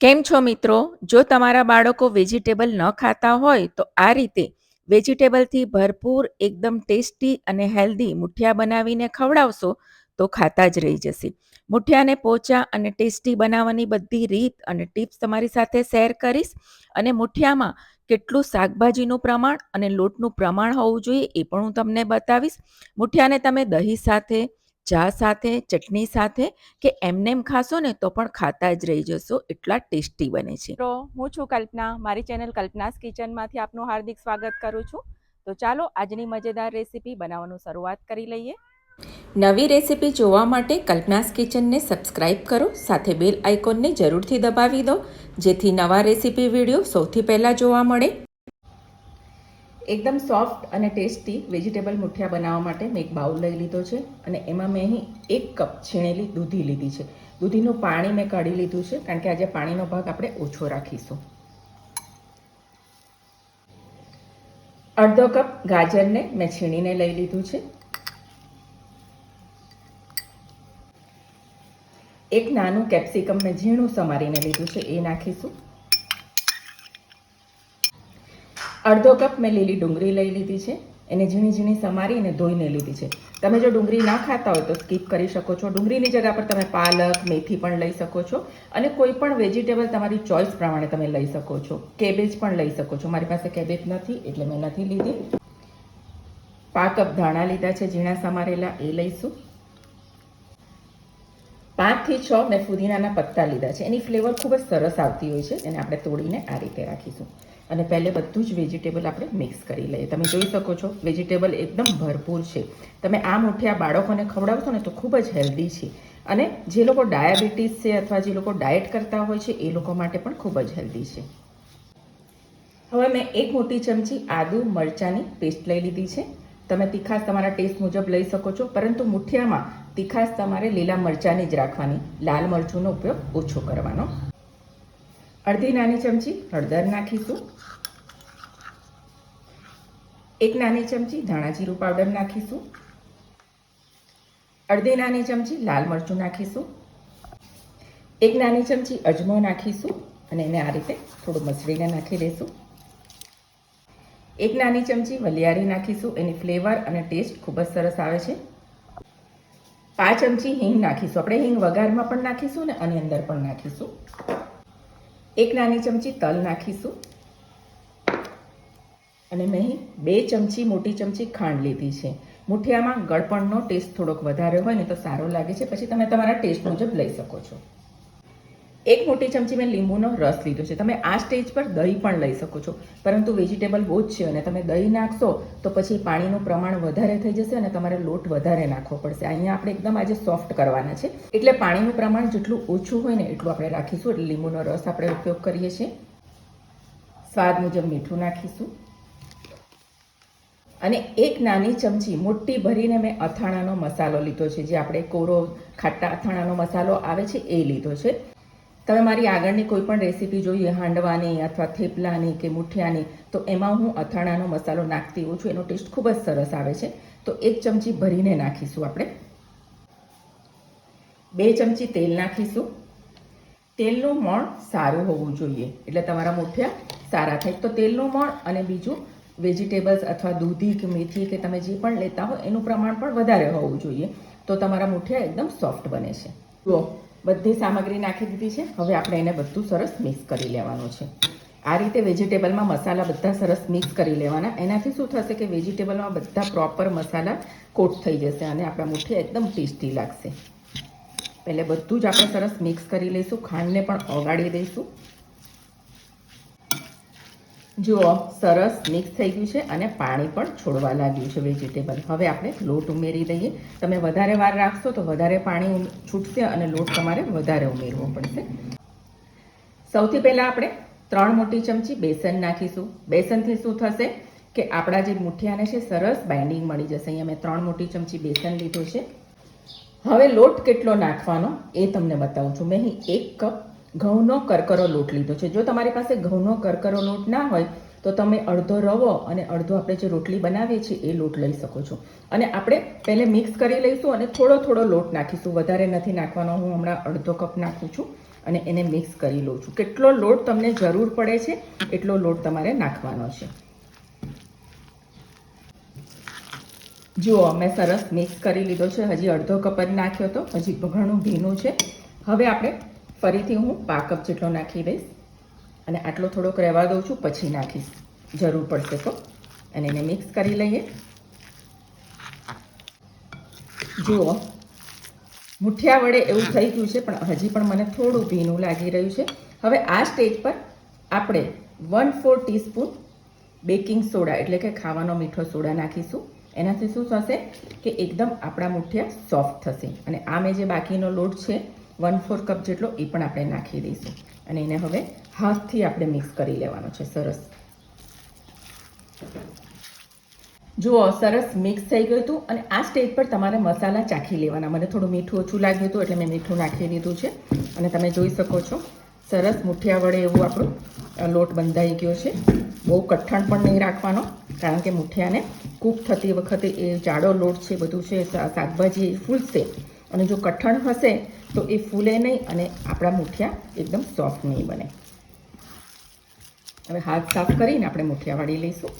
કેમ છો મિત્રો? જો તમારા બાળકો વેજીટેબલ ન ખાતા હોય, તો આ રીતે વેજીટેબલથી ભરપૂર, એકદમ ટેસ્ટી અને હેલ્ધી મુઠિયા બનાવીને ખવડાવશો, તો ખાતા જ રહી જશે. મુઠિયાને પોચા અને ટેસ્ટી બનાવવાની બધી રીત અને ટિપ્સ તમારી સાથે શેર કરીશ અને મુઠિયામાં કેટલું શાકભાજીનું પ્રમાણ અને લોટનું પ્રમાણ હોવું જોઈએ એ પણ હું તમને બતાવીશ. મુઠિયાને તમે દહીં સાથે ચા સાથે ચટણી સાથે કે એમનેમ ખાશો ને તો પણ ખાતા જ રહી જશો. એટલા ટેસ્ટી બને છે. તો હું છું કલ્પના. મારી ચેનલ કલ્પનાસ કિચનમાંથી આપનું હાર્દિક સ્વાગત કરું છું. તો ચાલો આજની મજેદાર રેસીપી બનાવવાનું શરૂઆત કરી લઈએ. નવી રેસીપી જોવા માટે કલ્પનાસ કિચનને સબસ્ક્રાઇબ કરો. સાથે બેલ આઇકોનને જરૂરથી દબાવી દો. જેથી નવા રેસીપી વીડિયો સૌથી પહેલાં જોવા મળે. એકદમ સોફ્ટ અને ટેસ્ટી વેજીટેબલ મુઠિયા બનાવવા માટે મેં એક બાઉલ લઈ લીધો છે અને એમાં મેં અહીં એક કપ છીણેલી દૂધી લીધી છે. દૂધીનું પાણી મેં કાઢી લીધું છે કારણ કે આજે પાણીનો ભાગ આપણે ઓછો રાખીશું. અડધો કપ ગાજરને મેં છીણીને લઈ લીધું છે. એક નાનું કેપ્સિકમ મેં ઝીણું સમારીને લીધું છે, એ નાખીશું. અડધો કપ મેં લીલી ડુંગળી લઈ લીધી છે. એને ઝીણી ઝીણી સમારીને ધોઈને લીધી છે. તમે જો ડુંગળી ના ખાતા હોય તો સ્કીપ કરી શકો છો. ડુંગળીની જગ્યા પર તમે પાલક, મેથી પણ લઈ શકો છો. અને કોઈ પણ વેજીટેબલ તમારી ચોઇસ પ્રમાણે તમે લઈ શકો છો. કેબેજ પણ લઈ શકો છો. મારી પાસે કેબેજ નથી, એટલે મેં નથી લીધી. પાંચ કપ ધાણા લીધા છે, ઝીણા સમારેલા, એ લઈશું. પાંચથી છ મેં ફુદીનાના પત્તા લીધા છે. એની ફ્લેવર ખૂબ જ સરસ આવતી હોય છે. એને આપણે તોડીને આ રીતે રાખીશું. અને પહેલે બધું જ વેજીટેબલ આપણે મિક્સ કરી લઈએ. તમે જોઈ શકો છો વેજીટેબલ એકદમ ભરપૂર છે. તમે આ મુઠિયા બાળકોને ખવડાવશો ને તો ખૂબ જ હેલ્ધી છે. અને જે લોકો ડાયાબિટીસ છે અથવા જે લોકો ડાયટ કરતા હોય છે, એ લોકો માટે પણ ખૂબ જ હેલ્ધી છે. હવે મેં એક મોટી ચમચી આદુ મરચાંની પેસ્ટ લઈ લીધી છે. તમે તીખાશ તમારા ટેસ્ટ મુજબ લઈ શકો છો, પરંતુ મુઠિયામાં તીખાશ તમારે લીલા મરચાંની જ રાખવાની, લાલ મરચુંનો ઉપયોગ ઓછો કરવાનો. અડધી નાની ચમચી હળદર નાખીશું. એક નાની ચમચી ધાણા જીરું પાવડર નાખીશું. અડધી નાની ચમચી લાલ મરચું નાખીશું. એક નાની ચમચી અજમો નાખીશું અને એને આ રીતે થોડું મસળીને નાખી દઈશું. એક નાની ચમચી વલિયારી નાખીશું. એની ફ્લેવર અને ટેસ્ટ ખૂબ જ સરસ આવે છે. પાંચ ચમચી હિંગ નાખીશું. આપણે હિંગ વઘારમાં પણ નાખીશું ને અને અંદર પણ નાખીશું. એક નાની ચમચી તલ નાખીશું. અને મેં બે ચમચી મોટી ચમચી ખાંડ લીધી છે. મુઠિયામાં ગળપણનો ટેસ્ટ થોડોક વધારે હોય ને તો સારો લાગે છે. પછી તમે તમારા ટેસ્ટ મુજબ લઈ શકો છો. એક મોટી ચમચી મેં લીંબુનો રસ લીધો છે. તમે આ સ્ટેજ પર દહીં પણ લઈ શકો છો. પરંતુ વેજીટેબલ બહુ જ છે અને તમે દહીં નાખશો તો પછી પાણીનું પ્રમાણ વધારે થઈ જશે અને તમારે લોટ વધારે નાખવો પડશે. અહીંયા આપણે એકદમ આજે સોફ્ટ કરવાના છે. એટલે પાણીનું પ્રમાણ જેટલું ઓછું હોય ને એટલું આપણે રાખીશું. એટલે લીંબુનો રસ આપણે ઉપયોગ કરીએ છીએ. સ્વાદ મુજબ મીઠું નાખીશું. અને એક નાની ચમચી મોટી ભરીને મેં અથાણાનો મસાલો લીધો છે. જે આપણે કોરો ખાટા અથાણાનો મસાલો આવે છે એ લીધો છે. તમે મારી આગળની કોઈ પણ રેસીપી જોઈએ, હાંડવાની અથવા થેપલાની કે મુઠિયાની, તો એમાં હું અથાણાનો મસાલો નાખતી હોઉં છું. એનો ટેસ્ટ ખૂબ જ સરસ આવે છે. તો એક ચમચી ભરીને નાખીશું આપણે. બે ચમચી તેલ નાખીશું. તેલનું મણ સારું હોવું જોઈએ. એટલે તમારા મુઠિયા સારા થાય. તો તેલનું મણ અને બીજું વેજીટેબલ્સ અથવા દૂધી કે મેથી કે તમે જે પણ લેતા હો, એનું પ્રમાણ પણ વધારે હોવું જોઈએ. તો તમારા મુઠિયા એકદમ સોફ્ટ બને છે. જુઓ બધી સામગ્રી નાખી દીધી છે. હવે આપણે એને બધું સરસ મિક્સ કરી લેવાનું છે. આ રીતે વેજીટેબલમાં મસાલા બધા સરસ મિક્સ કરી લેવાના. એનાથી શું થશે કે વેજીટેબલમાં બધા પ્રોપર મસાલા કોટ થઈ જશે અને આપણા મુઠ્ઠી એકદમ ટેસ્ટી લાગશે. પહેલે બધું જ આપણે સરસ મિક્સ કરી લઈશું. ખાંડને પણ ઓગાળી દઈશું. જુઓ, સરસ મિક્સ થઈ ગયું છે અને પાણી પણ છોડવા લાગ્યું છે વેજીટેબલ હવે આપણે લોટ ઉમેરી દઈએ. તમે વધારે વાર રાખશો તો વધારે પાણી છૂટશે અને લોટ તમારે વધારે ઉમેરવો પડશે. સૌથી પહેલાં આપણે ત્રણ મોટી ચમચી બેસન નાખીશું. બેસનથી શું થશે કે આપણા જે મુઠિયાને છે સરસ બાઇન્ડિંગ મળી જશે. અહીંયા મેં ત્રણ મોટી ચમચી બેસન લીધું છે. હવે લોટ કેટલો નાખવાનો એ તમને બતાવું છું. મેં અહીં એક કપ ઘઉંનો કરકરો લોટ લીધો છે. જો તમારી પાસે ઘઉંનો કરકરો લોટ ના હોય, તો તમે અડધો રવો અને અડધો આપણે જે રોટલી બનાવીએ છીએ, એ લોટ લઈ શકો છો. અને આપણે પહેલે મિક્સ કરી લઈશું અને થોડો થોડો લોટ નાખીશું. વધારે નથી નાખવાનો. હું હમણાં અડધો કપ નાખું છું અને એને મિક્સ કરી લઉં છું. કેટલો લોટ તમને જરૂર પડે છે, એટલો લોટ તમારે નાખવાનો છે. જુઓ, મેં સરસ મિક્સ કરી લીધો છે. હજી અડધો કપ જ નાખ્યો હતો હજી ઘણું ભીનું છે. હવે આપણે ફરીથી હું પા કપ જેટલો નાખી દઈશ અને આટલો થોડોક રહેવા દઉં છું પછી નાખીશ. જરૂર પડશે તો. અને એને મિક્સ કરી લઈએ. જુઓ, મુઠિયા વડે એવું થઈ ગયું છે, પણ હજી પણ મને થોડું ભીનું લાગી રહ્યું છે. હવે આ સ્ટેજ પર આપણે one four teaspoon baking soda એટલે કે ખાવાનો મીઠો સોડા નાખીશું. એનાથી શું થશે કે એકદમ આપણા મુઠિયા સોફ્ટ થશે. અને આ મેં જે બાકીનો લોટ છે વન ફોર કપ જેટલો એ પણ આપણે નાખી દઈશું. અને એને હવે હાથથી આપણે મિક્સ કરી લેવાનો છે, સરસ. જુઓ, સરસ મિક્સ થઈ ગયું હતું અને આ સ્ટેજ પર તમારે મસાલા ચાખી લેવાના. મને થોડું મીઠું ઓછું લાગ્યું હતું એટલે મેં મીઠું નાખી દીધું છે. અને તમે જોઈ શકો છો, સરસ મુઠિયા વડે એવું આપણું લોટ બંધાઈ ગયો છે. બહુ કઠણ પણ નહીં રાખવાનો, કારણ કે મુઠિયાને કૂક થતી વખતે એ જાડો લોટ છે, બધું છે શાકભાજી ફૂલશે. અને જો કઠણ હશે તો એ ફૂલે નહીં અને આપણા મુઠિયા એકદમ સોફ્ટ નહીં બને. હવે હાથ સાફ કરીને આપણે મુઠિયા વાળી લઈશું.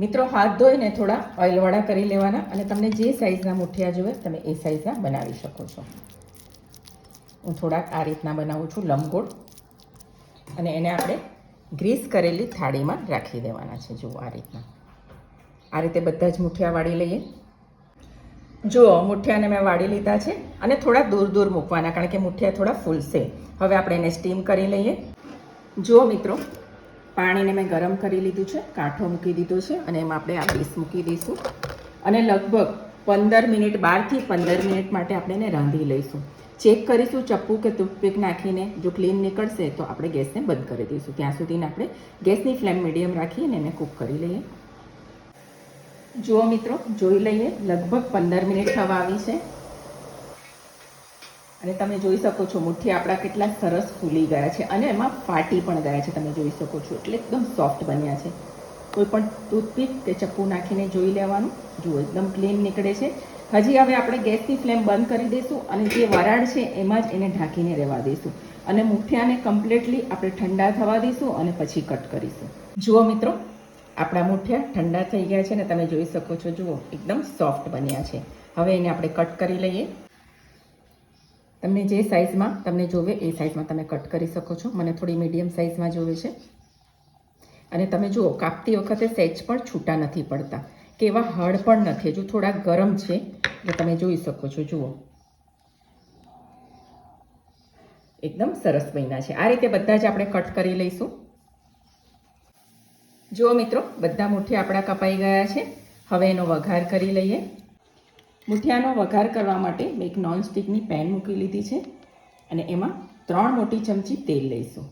મિત્રો, હાથ ધોઈને થોડા ઓઇલવાળા કરી લેવાના અને તમને જે સાઇઝના મુઠિયા જોઈએ તમે એ સાઇઝના બનાવી શકો છો. હું થોડાક આ રીતના બનાવું છું, લંબગોળ. અને એને આપણે ગ્રીસ કરેલી થાળીમાં રાખી દેવાના છે. જુઓ આ રીતના. આ રીતે બધા જ મુઠિયા વાળી લઈએ. જુઓ, મુઠિયાને મેં વાળી લીધા છે અને થોડા દૂર દૂર મૂકવાના, કારણ કે મુઠિયા થોડા ફૂલશે. હવે આપણે એને સ્ટીમ કરી લઈએ. જુઓ મિત્રો, પાણીને મેં ગરમ કરી લીધું છે, કાંઠો મૂકી દીધો છે અને એમાં આપણે આ પીસ મૂકી દઈશું. અને લગભગ પંદર મિનિટ, બારથી પંદર મિનિટ માટે આપણે એને રાંધી લઈશું. ચેક કરીશું ચપ્પુ કે ટૂથપીક નાખીને જો ક્લીન નીકળશે તો આપણે ગેસને બંધ કરી દઈશું. ત્યાં સુધીને આપણે ગેસની ફ્લેમ મીડિયમ રાખીને એને કૂક કરી લઈએ. જુઓ મિત્રો, જોઈ લઈએ. લગભગ પંદર મિનિટ થવા આવી છે. અને તમે જોઈ શકો છો, મુઠ્ઠી આપણા કેટલા સરસ ફૂલી ગયા છે અને એમાં ફાટી પણ ગયા છે, તમે જોઈ શકો છો. એટલે એકદમ સોફ્ટ બન્યા છે. કોઈ પણ ટૂથપીક કે ચપ્પુ નાખીને જોઈ લેવાનું. જુઓ, એકદમ ક્લીન નીકળે છે. હજી હવે આપણે ગેસની ફ્લેમ બંધ કરી દઈશું અને જે વરાળ છે એમાં જ એને ઢાંકીને રહેવા દઈશું. અને મુઠિયાને કમ્પ્લીટલી આપણે ઠંડા થવા દઈશું અને પછી કટ કરીશું. જુઓ મિત્રો આપણા મૂઠિયા ઠંડા થઈ ગયા છે ને તમે જોઈ શકો છો, જુઓ, એકદમ સોફ્ટ બન્યા છે. હવે એને આપણે કટ કરી લઈએ. તમને જે સાઇઝમાં તમને જોવે એ સાઇઝમાં તમે કટ કરી શકો છો. મને થોડી મીડિયમ સાઇઝમાં જોવે છે. અને તમે જુઓ, કાપતી વખતે સહેજ પણ છૂટા નથી પડતા. કે એવા હળ પણ નથી. હજુ થોડા ગરમ છે. એટલે તમે જોઈ શકો છો, જુઓ. એકદમ સરસ બન્યા છે. આ રીતે બધા જ આપણે કટ કરી લઈશું. જુઓ મિત્રો, બધા મુઠ્ઠી આપણા કપાઈ ગયા છે. હવે એનો વઘાર કરી લઈએ. મુઠિયાનો વઘાર કરવા માટે મેં એક નોનસ્ટિકની પેન મૂકી લીધી છે અને એમાં ત્રણ મોટી ચમચી તેલ લઈશું.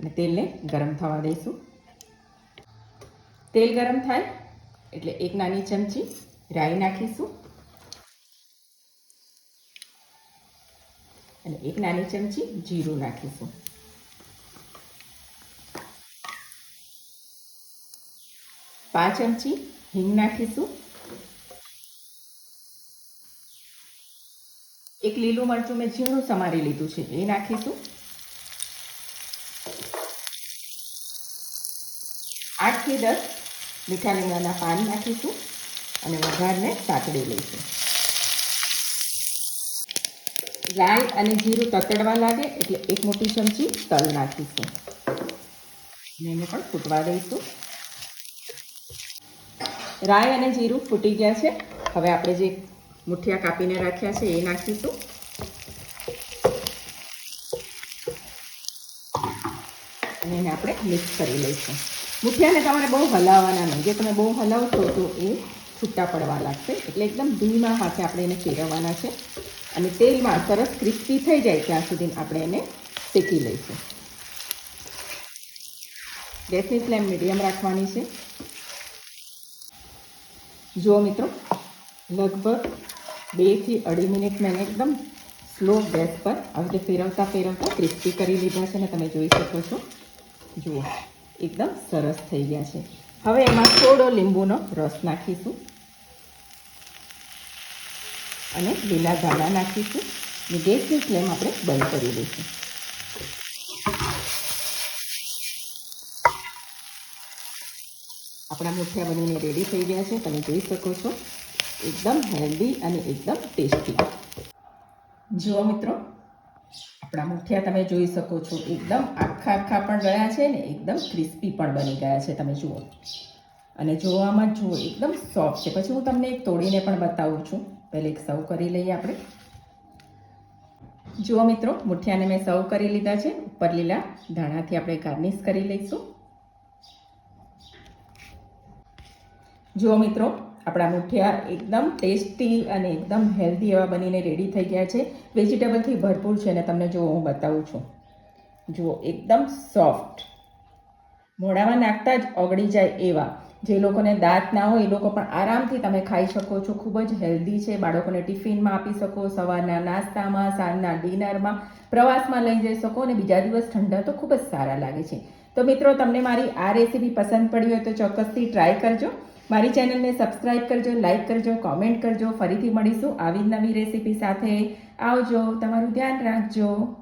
અને તેલને ગરમ થવા દઈશું. તેલ ગરમ થાય એટલે એક નાની ચમચી રાઈ નાખીશું. અને એક નાની ચમચી જીરું નાખીશું. પાંચ ચમચી હિંગ નાખીશું. એક લીલું મરચું મેં ઝીણું સમારી લીધું છે, એ નાખીશું. આઠથી દસ મીઠા લીમડાના પાન નાખીશું અને વઘારને સાતડી લઈશું. રાઈ અને જીરું તતડવા લાગે એટલે એક મોટી ચમચી તલ નાખીશું. અને એને પણ ફૂટવા દઈશું. રાઈ અને જીરું ફૂટી ગયા છે. હવે આપણે જે મુઠિયા કાપીને રાખ્યા છે એ નાખીશું. અને એને આપણે મિક્સ કરી લઈશું. મુઠિયાને તમારે બહુ હલાવવાના નહીં. જે તમે બહુ હલાવશો તો એ છૂટા પડવા લાગશે. એટલે એકદમ ધીમા હાથે આપણે એને ફેરવવાના છે. અને તેલમાં સરસ ક્રિસ્પી થઈ જાય ત્યાં સુધી આપણે એને શેકી લઈશું. ગેસની ફ્લેમ મીડિયમ રાખવાની છે. જુઓ મિત્રો, લગભગ બેથી અઢી મિનિટ મેં એકદમ સ્લો ગેસ પર આવી રીતે ફેરવતા ફેરવતા ક્રિસ્પી કરી લીધા છે ને તમે જોઈ શકો છો. જુઓ, એકદમ સરસ થઈ ગયા છે. હવે એમાં થોડો લીંબુનો રસ નાખીશું અને લીલા ધાણા નાખીશું. અને ગેસની ફ્લેમ આપણે બંધ કરી દઈશું. આપણા મુઠિયા બનીને રેડી થઈ ગયા છે. તમે જોઈ શકો છો. એકદમ હેલ્ધી અને એકદમ ટેસ્ટી જુઓ મિત્રો, આપણા મુઠિયા તમે જોઈ શકો છો. એકદમ આખા આખા પણ ગયા છે ને એકદમ ક્રિસ્પી પણ બની ગયા છે. તમે જુઓ. અને જોવામાં જુઓ, એકદમ સોફ્ટ છે. પછી હું તમને એક તોડીને પણ બતાવું છું. પહેલે એક સર્વ કરી લઈએ આપણે. જુઓ મિત્રો, મુઠિયાને મેં સર્વ કરી લીધા છે. ઉપર લીલા ધાણાથી આપણે ગાર્નિશ કરી લઈશું. જુઓ મિત્રો, આપણા મુઠિયા એકદમ ટેસ્ટી અને એકદમ હેલ્ધી એવા બનીને રેડી થઈ ગયા છે. વેજીટેબલથી ભરપૂર છે અને તમને જુઓ, હું બતાવું છું. જુઓ, એકદમ સોફ્ટ મોઢામાં નાખતા જ ઓગળી જાય એવા. જે લોકોને દાંત ના હોય, એ લોકો પણ આરામથી તમે ખાઈ શકો છો. ખૂબ જ હેલ્ધી છે. બાળકોને ટિફિનમાં આપી શકો, સવારના નાસ્તામાં, સાંજના ડિનરમાં, પ્રવાસમાં લઈ જઈ શકો અને બીજા દિવસ ઠંડા તો ખૂબ જ સારા લાગે છે. તો મિત્રો, તમને મારી આ રેસીપી પસંદ પડી હોય તો ચોક્કસથી ટ્રાય કરજો. મારી ચેનલને સબસ્ક્રાઇબ કરજો, લાઇક કરજો, કોમેન્ટ કરજો. ફરીથી મળીશું આવી નવી રેસીપી સાથે. આવજો, તમારું ધ્યાન રાખજો.